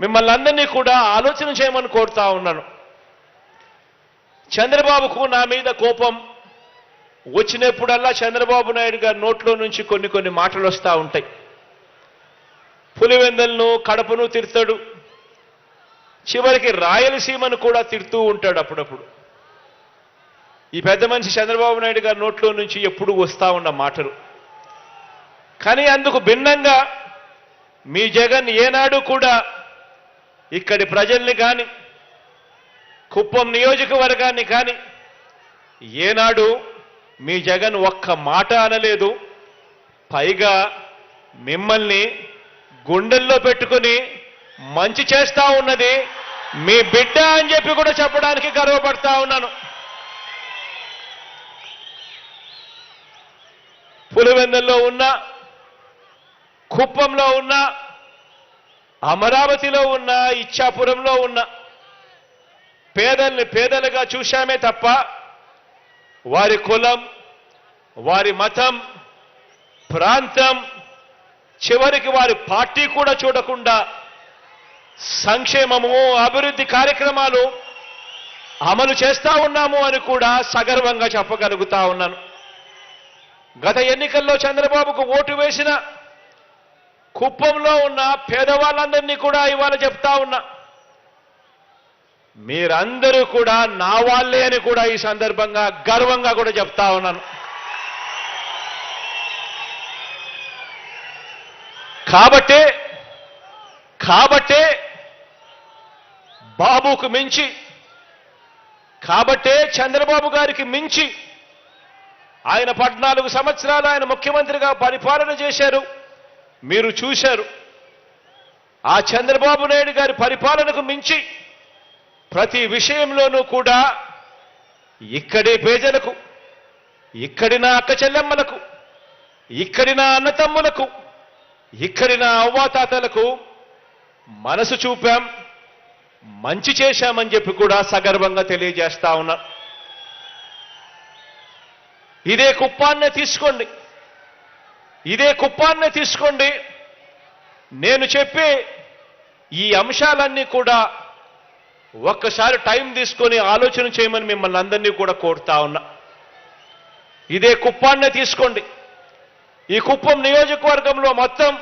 మిమ్మల్ని అందరినీ కూడా ఆలోచన చేయమని కోరుతా ఉన్నాను. చంద్రబాబుకు నా మీద కోపం వచ్చినప్పుడల్లా చంద్రబాబు నాయుడు గారి నోట్లో నుంచి కొన్ని కొన్ని మాటలు వస్తూ ఉంటాయి. పులివెందలను కడపను తిడతాడు. చివరికి రాయలసీమను కూడా తిడుతూ ఉంటాడు అప్పుడప్పుడు. ఈ పెద్ద మనిషి చంద్రబాబు నాయుడు గారి నోట్లో నుంచి ఎప్పుడు వస్తూ ఉన్న మాటలు. కానీ అందుకు భిన్నంగా మీ జగన్ ఏనాడు కూడా ఇక్కడి ప్రజల్ని కానీ కుప్పం నియోజకవర్గాన్ని కానీ ఏనాడు మీ జగన్ ఒక్క మాట అనలేదు. పైగా మిమ్మల్ని గుండెల్లో పెట్టుకుని మంచి చేస్తా ఉన్నది మీ బిడ్డ అని చెప్పి కూడా చెప్పడానికి గర్వపడతా ఉన్నాను. పులివెందుల్లో ఉన్న కుప్పంలో ఉన్న అమరావతిలో ఉన్న ఇచ్చాపురంలో ఉన్న పేదల్ని పేదలుగా చూశామే తప్ప వారి కులం వారి మతం ప్రాంతం చివరికి వారి పార్టీ కూడా చూడకుండా సంక్షేమము అభివృద్ధి కార్యక్రమాలు అమలు చేస్తా ఉన్నాము అని కూడా సగర్వంగా చెప్పగలుగుతా ఉన్నాను. గత ఎన్నికల్లో చంద్రబాబుకు ఓటు వేసిన కుప్పంలో ఉన్న పేదవాళ్ళందరినీ కూడా ఇవాళ చెప్తా ఉన్నా. మీరందరూ కూడా నా వాళ్ళే అని కూడా ఈ సందర్భంగా గర్వంగా కూడా చెప్తా ఉన్నాను. కాబట్టే కాబట్టే బాబుకు మించి కాబట్టే చంద్రబాబు గారికి మించి ఆయన పద్నాలుగు సంవత్సరాలు ఆయన ముఖ్యమంత్రిగా పరిపాలన చేశారు. మీరు చూశారు. ఆ చంద్రబాబు నాయుడు గారి పరిపాలనకు మించి ప్రతి విషయంలోనూ కూడా ఇక్కడి పేదలకు ఇక్కడి నా అక్క చెల్లెమ్మలకు ఇక్కడి నా అన్నతమ్ములకు ఇక్కడి నా అవ్వాతాతలకు మనసు చూపాం మంచి చేశామని చెప్పి కూడా సగర్వంగా తెలియజేస్తా ఉన్నా. ఇదే కుప్పాన్నే తీసుకోండి. ఇదే కుప్పాన్నే తీసుకోండి. నేను చెప్పే ఈ అంశాలన్నీ కూడా ఒక్కసారి టైం తీసుకొని ఆలోచన చేయమని మిమ్మల్ని అందరినీ కూడా కోరుతా ఉన్నా. ఇదే కుప్పాన్నే తీసుకోండి. ఈ కుప్పం నియోజకవర్గంలో మొత్తం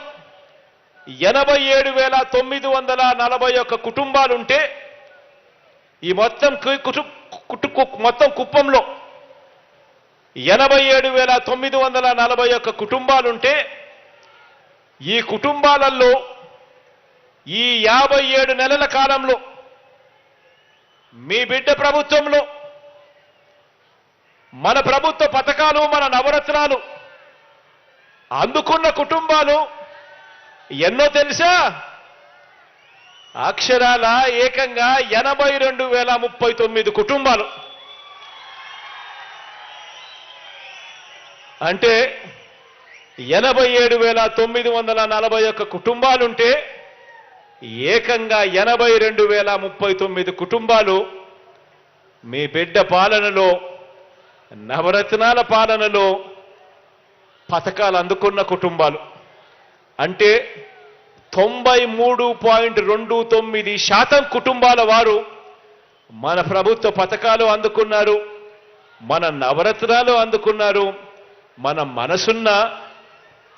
ఎనభై ఏడు వేల తొమ్మిది వందల నలభై ఒక్క కుటుంబాలుంటే ఈ మొత్తం కు- కుటు కుటు కు- మొత్తం కుప్పంలో ఎనభై ఏడు వేల తొమ్మిది వందల నలభై ఒక్క కుటుంబాలుంటే ఈ కుటుంబాలలో ఈ యాభై ఏడు నెలల కాలంలో మీ బిడ్డ ప్రభుత్వంలో మన ప్రభుత్వ పథకాలు మన నవరత్నాలు అందుకున్న కుటుంబాలు ఎన్నో తెలుసా? అక్షరాల ఏకంగా ఎనభై రెండు వేల ముప్పై తొమ్మిది కుటుంబాలు. అంటే ఎనభై ఏడు వేల తొమ్మిది వందల నలభై ఒక్క కుటుంబాలుంటే ఏకంగా ఎనభై రెండు వేల ముప్పై తొమ్మిది కుటుంబాలు మీ బిడ్డ పాలనలో నవరత్నాల పాలనలో పథకాలు అందుకున్న కుటుంబాలు. అంటే తొంభై మూడు పాయింట్ రెండు తొమ్మిది శాతం కుటుంబాల వారు మన ప్రభుత్వ పథకాలు అందుకున్నారు మన నవరత్నాలు అందుకున్నారు మన మనసున్న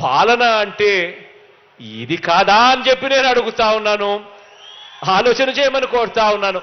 పాలన అంటే ఇది కాదా అని చెప్పి నేను అడుగుతా ఉన్నాను. ఆలోచన చేయమని కోరుతా ఉన్నాను.